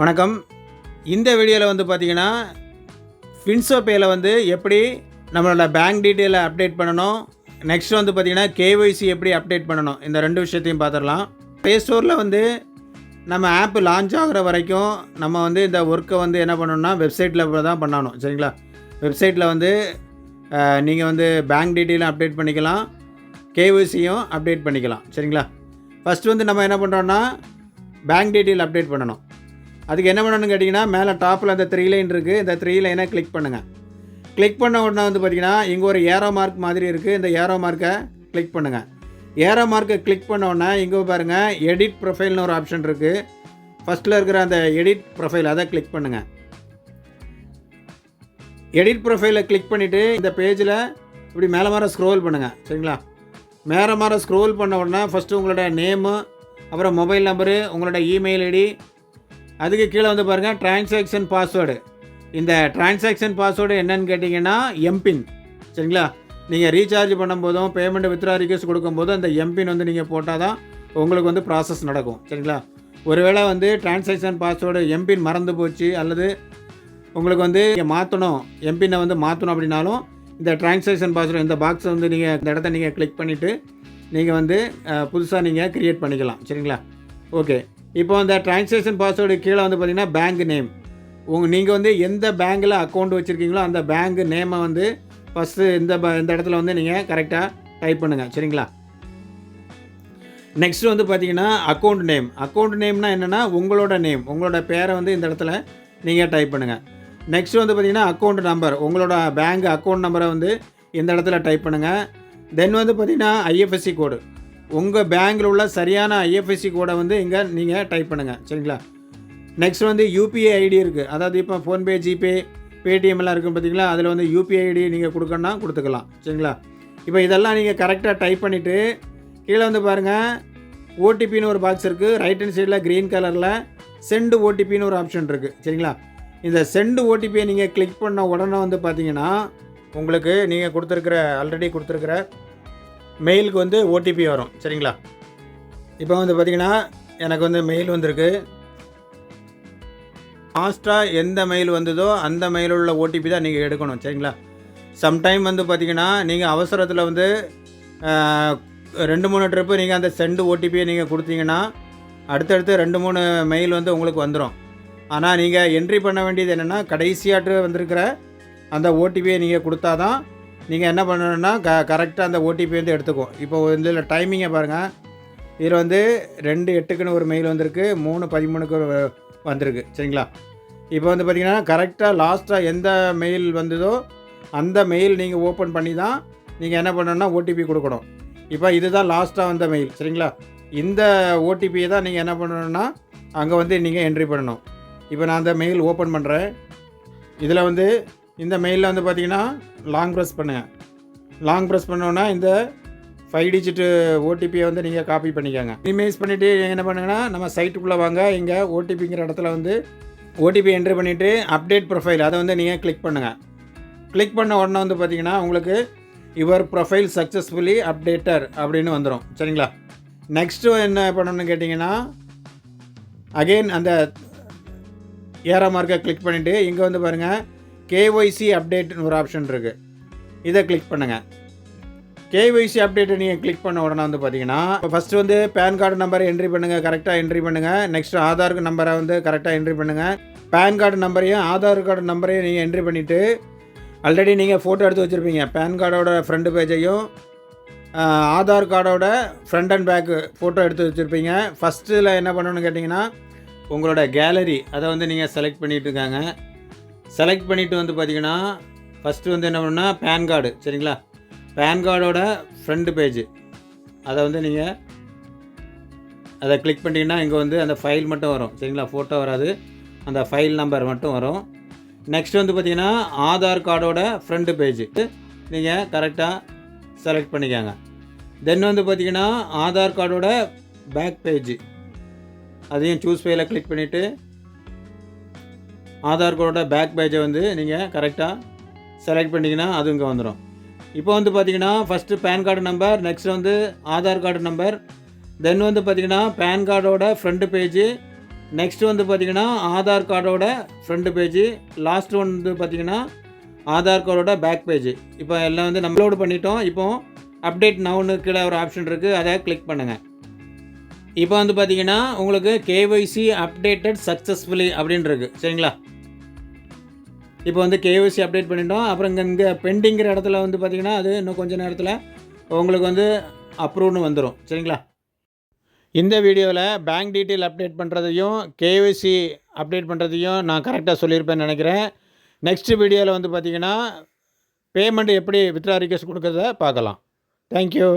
வணக்கம். இந்த வீடியோவில் வந்து பார்த்தீங்கன்னா ஃபின்சோ பேயில் வந்து எப்படி நம்மளோட பேங்க் டீட்டெயிலை அப்டேட் பண்ணணும் நெக்ஸ்ட் வந்து பார்த்தீங்கன்னா கேஒய்சி எப்படி அப்டேட் பண்ணணும் இந்த ரெண்டு விஷயத்தையும் பார்த்துடலாம் ப்ளே ஸ்டோரில் வந்து நம்ம ஆப் லான்ச் ஆகிற வரைக்கும் நம்ம வந்து இந்த ஒர்க்கை வந்து என்ன பண்ணணும்னா வெப்சைட்டில் தான் பண்ணணும் சரிங்களா? வெப்சைட்டில் வந்து நீங்கள் வந்து பேங்க் டீட்டெயிலும் அப்டேட் பண்ணிக்கலாம் கேஒய்சியும் அப்டேட் பண்ணிக்கலாம் சரிங்களா? ஃபஸ்ட்டு வந்து நம்ம என்ன பண்ணுறோன்னா பேங்க் டீட்டெயில் அப்டேட் பண்ணணும். அதுக்கு என்ன பண்ணணும்னு கேட்டிங்கன்னா மேலே டாப்பில் அந்த த்ரீ லைன் இருக்குது இந்த த்ரீ லைனை கிளிக் பண்ணுங்கள் கிளிக் பண்ண உடனே வந்து பார்த்தீங்கன்னா இங்கே ஒரு ஏரோ மார்க் மாதிரி இருக்குது இந்த ஏரோ மார்க்கை கிளிக் பண்ணுங்கள் ஏரோ மார்க்கை கிளிக் பண்ண உடனே இங்கே பாருங்கள் எடிட் ப்ரொஃபைல்னு ஒரு ஆப்ஷன் இருக்குது ஃபஸ்ட்டில் இருக்கிற அந்த எடிட் ப்ரொஃபைல் அதை கிளிக் பண்ணுங்கள் எடிட் ப்ரொஃபைலை கிளிக் பண்ணிவிட்டு இந்த பேஜில் இப்படி மேலே மாற ஸ்க்ரோல் பண்ணுங்கள் சரிங்களா? மேலே மாற ஸ்க்ரோல் பண்ண உடனே ஃபஸ்ட்டு உங்களோட நேமு அப்புறம் மொபைல் நம்பரு உங்களோட இமெயில் ஐடி அதுக்கு கீழே வந்து பாருங்கள் டிரான்சாக்ஷன் பாஸ்வேர்டு இந்த டிரான்சாக்ஷன் பாஸ்வேர்டு என்னன்னு கேட்டிங்கன்னா எம்பின் சரிங்களா? நீங்கள் ரீசார்ஜ் பண்ணும்போதும் பேமெண்ட் வித்ரா ரிக்வஸ்ட் கொடுக்கும்போதும் அந்த எம்பின் வந்து நீங்கள் போட்டால் தான் உங்களுக்கு வந்து ப்ராசஸ் நடக்கும். சரிங்களா? ஒருவேளை வந்து டிரான்சாக்ஷன் பாஸ்வேர்டு எம்பின் மறந்து போச்சு அல்லது உங்களுக்கு வந்து நீங்கள் மாற்றணும் எம்பினை வந்து மாற்றணும் அப்படின்னாலும் இந்த டிரான்சாக்ஷன் பாஸ்வேர்டு இந்த பாக்ஸை வந்து நீங்கள் இந்த இடத்த நீங்கள் கிளிக் பண்ணிவிட்டு நீங்கள் வந்து புதுசாக நீங்கள் க்ரியேட் பண்ணிக்கலாம். சரிங்களா? ஓகே இப்போ அந்த டிரான்சாக்ஷன் பாஸ்வேர்டு கீழே வந்து பார்த்தீங்கன்னா பேங்க் நேம் உங்கள் நீங்கள் வந்து எந்த பேங்க்கில் அக்கௌண்ட் வச்சுருக்கீங்களோ அந்த பேங்க் நேமை வந்து ஃபஸ்ட்டு இந்த இந்த இடத்துல வந்து நீங்கள் கரெக்டாக டைப் பண்ணுங்கள் சரிங்களா? நெக்ஸ்ட் வந்து பார்த்தீங்கன்னா அக்கௌண்ட் நேம் அக்கௌண்ட் நேம்னா என்னென்னா உங்களோட நேம் உங்களோட பேரை வந்து இந்த இடத்துல நீங்கள் டைப் பண்ணுங்கள் நெக்ஸ்ட் வந்து பார்த்தீங்கன்னா அக்கௌண்ட் நம்பர் உங்களோட பேங்க் அக்கௌண்ட் நம்பரை வந்து இந்த இடத்துல டைப் பண்ணுங்கள் தென் வந்து பார்த்தீங்கன்னா ஐஎஃப்எஸ்சி கோடு உங்கள் பேங்க்கில் உள்ள சரியான ஐஎஃப்எஸ்சி கோடை வந்து இங்கே நீங்கள் டைப் பண்ணுங்கள் சரிங்களா? நெக்ஸ்ட் வந்து யூபிஐ ஐடி இருக்குது அதாவது இப்போ ஃபோன்பே ஜிபே பேடிஎம் எல்லாம் இருக்குது பார்த்தீங்களா அதில் வந்து யூபிஐ ஐடி நீங்கள் கொடுக்கணும்னா கொடுத்துக்கலாம். சரிங்களா? இப்போ இதெல்லாம் நீங்கள் கரெக்டாக டைப் பண்ணிவிட்டு கீழே வந்து பாருங்கள் ஓடிபின்னு ஒரு பாக்ஸ் இருக்குது ரைட் ஹேண்ட் சைடில் க்ரீன் கலரில் செண்டு ஓடிபின்னு ஒரு ஆப்ஷன் இருக்குது சரிங்களா? இந்த செண்டு ஓடிபியை நீங்கள் கிளிக் பண்ண உடனே வந்து பார்த்தீங்கன்னா உங்களுக்கு நீங்கள் கொடுத்துருக்குற ஆல்ரெடி கொடுத்துருக்குற மெயிலுக்கு வந்து ஓடிபி வரும் சரிங்களா? இப்போ வந்து பார்த்திங்கன்னா எனக்கு வந்து மெயில் வந்திருக்கு. ஃபாஸ்ட்டாக எந்த மெயில் வந்ததோ அந்த மெயிலுள்ள ஓடிபி தான் நீங்கள் எடுக்கணும் சரிங்களா? சம்டைம் வந்து பார்த்தீங்கன்னா நீங்கள் அவசரத்தில் வந்து ரெண்டு மூணு ட்ரிப்பு நீங்கள் அந்த செண்டு ஓடிபியை நீங்கள் கொடுத்தீங்கன்னா அடுத்தடுத்து ரெண்டு மூணு மெயில் வந்து உங்களுக்கு வந்துடும் ஆனால் நீங்கள் என்ட்ரி பண்ண வேண்டியது என்னென்னா கடைசியாட்டு வந்திருக்கிற அந்த ஓடிபியை நீங்கள் கொடுத்தா தான் நீங்கள் என்ன பண்ணணும்னா க கரெக்டாக அந்த ஓடிபி வந்து எடுத்துக்கும் இப்போ இதில் டைமிங்கை பாருங்கள் இதில் வந்து ரெண்டு எட்டுக்குன்னு ஒரு மெயில் வந்திருக்கு மூணு பதிமூணுக்கு ஒரு வந்திருக்கு. சரிங்களா? இப்போ வந்து பார்த்தீங்கன்னா கரெக்டாக லாஸ்ட்டாக எந்த மெயில் வந்ததோ அந்த மெயில் நீங்கள் ஓப்பன் பண்ணி தான் நீங்கள் என்ன பண்ணணும்னா ஓடிபி கொடுக்கணும். இப்போ இதுதான் லாஸ்ட்டாக வந்த மெயில் சரிங்களா? இந்த ஓடிபியை தான் நீங்கள் என்ன பண்ணணும்னா அங்கே வந்து நீங்கள் என்ட்ரி பண்ணணும். இப்போ நான் அந்த மெயில் ஓப்பன் பண்ணுறேன் இதில் வந்து இந்த மெயிலில் வந்து பார்த்தீங்கன்னா லாங் ப்ரெஸ் பண்ணுங்கள் லாங் ப்ரெஸ் பண்ணோன்னா இந்த ஃபைவ் டிஜிட்டு ஓடிபியை வந்து நீங்கள் காப்பி பண்ணிக்கோங்க. இமேஜ் பண்ணிவிட்டு என்ன பண்ணுங்கன்னா நம்ம சைட்டுக்குள்ளே வாங்க. இங்கே ஓடிபிங்கிற இடத்துல வந்து ஓடிபி என்ட்ரி பண்ணிவிட்டு அப்டேட் ப்ரொஃபைல் அதை வந்து நீங்கள் கிளிக் பண்ணுங்கள் கிளிக் பண்ண உடனே வந்து பார்த்தீங்கன்னா உங்களுக்கு யுவர் ப்ரொஃபைல் சக்ஸஸ்ஃபுல்லி அப்டேட்டர் அப்படின்னு வந்துடும் சரிங்களா? நெக்ஸ்ட்டு என்ன பண்ணணும்னு கேட்டிங்கன்னா அகெயின் அந்த ஏரோ மார்க்கை கிளிக் பண்ணிவிட்டு இங்கே வந்து பாருங்கள் கேஒய்சி அப்டேட்னு ஒரு ஆப்ஷன் இருக்குது இதை கிளிக் பண்ணுங்கள் கேஒய்சி அப்டேட்டை நீங்கள் கிளிக் பண்ண உடனே வந்து பார்த்தீங்கன்னா ஃபஸ்ட்டு வந்து பேன் கார்டு நம்பரை என்ட்ரி பண்ணுங்கள் கரெக்டாக என்ட்ரி பண்ணுங்கள் நெக்ஸ்ட் ஆதார் நம்பரை வந்து கரெக்டாக என்ட்ரி பண்ணுங்கள் பேன் கார்டு நம்பரையும் ஆதார் கார்டு நம்பரையும் நீங்கள் என்ட்ரி பண்ணிவிட்டு ஆல்ரெடி நீங்கள் ஃபோட்டோ எடுத்து வச்சுருப்பீங்க. பேன் கார்டோட ஃப்ரண்ட் பேஜையும் ஆதார் கார்டோட ஃப்ரண்ட் அண்ட் பேக்கு ஃபோட்டோ எடுத்து வச்சுருப்பீங்க. ஃபஸ்ட்டில் என்ன பண்ணணும்னு கேட்டிங்கன்னா உங்களோட கேலரி அதை வந்து நீங்கள் செலக்ட் பண்ணிகிட்டு இருக்காங்க. செலக்ட் பண்ணிவிட்டு வந்து பார்த்தீங்கன்னா ஃபஸ்ட்டு வந்து என்ன பண்ணுன்னா பேன் கார்டு சரிங்களா? பேன் கார்டோட ஃப்ரண்ட் பேஜ் அதை வந்து நீங்கள் அதை கிளிக் பண்ணிட்டீங்கன்னா இங்கே வந்து அந்த ஃபைல் மட்டும் வரும் சரிங்களா? ஃபோட்டோ வராது. அந்த ஃபைல் நம்பர் மட்டும் வரும். நெக்ஸ்ட் வந்து பார்த்தீங்கன்னா ஆதார் கார்டோட ஃப்ரண்ட் பேஜ் நீங்கள் கரெக்டாக செலக்ட் பண்ணிக்கோங்க. தென் வந்து பார்த்தீங்கன்னா ஆதார் கார்டோட பேக் பேஜ் அதையும் சூஸ் ஃபைலை கிளிக் பண்ணிவிட்டு ஆதார் கார்டோட பேக் பேஜை வந்து நீங்கள் கரெக்டாக செலக்ட் பண்ணிங்கன்னா அது இங்கே வந்துடும் இப்போ வந்து பார்த்தீங்கன்னா first PAN card number next வந்து ஆதார் கார்டு நம்பர் தென் வந்து பார்த்தீங்கன்னா பேன் கார்டோட ஃப்ரண்ட் பேஜ் நெக்ஸ்ட் வந்து பார்த்தீங்கன்னா ஆதார் கார்டோட ஃப்ரண்ட் பேஜு லாஸ்ட் ஒன் வந்து பார்த்தீங்கன்னா ஆதார் கார்டோட பேக் பேஜ் இப்போ எல்லாம் வந்து நம்ம லோடு பண்ணிட்டோம். இப்போ அப்டேட் நவுன்னு கீழே ஒரு ஆப்ஷன் இருக்குது அதை கிளிக் பண்ணுங்கள் இப்போ வந்து பார்த்தீங்கன்னா உங்களுக்கு கேஒய்சி அப்டேட்டட் சக்ஸஸ்ஃபுல்லி அப்படின்னு சரிங்களா? இப்போ வந்து கேஒய்சி அப்டேட் பண்ணிட்டோம். அப்புறம் இங்கே இங்கே பெண்டிங்கிற இடத்துல வந்து பார்த்தீங்கன்னா அது இன்னும் கொஞ்சம் நேரத்தில் உங்களுக்கு வந்து அப்ரூவ்னு வந்துடும் சரிங்களா? இந்த வீடியோவில் பேங்க் டீட்டெயில் அப்டேட் பண்ணுறதையும் கேஒய்சி அப்டேட் பண்ணுறதையும் நான் கரெக்டாக சொல்லியிருப்பேன்னு நினைக்கிறேன். நெக்ஸ்ட் வீடியோவில் வந்து பார்த்தீங்கன்னா பேமெண்ட் எப்படி வித்ரா ரிக்வெஸ்ட் கொடுக்குறத பார்க்கலாம். தேங்க்யூ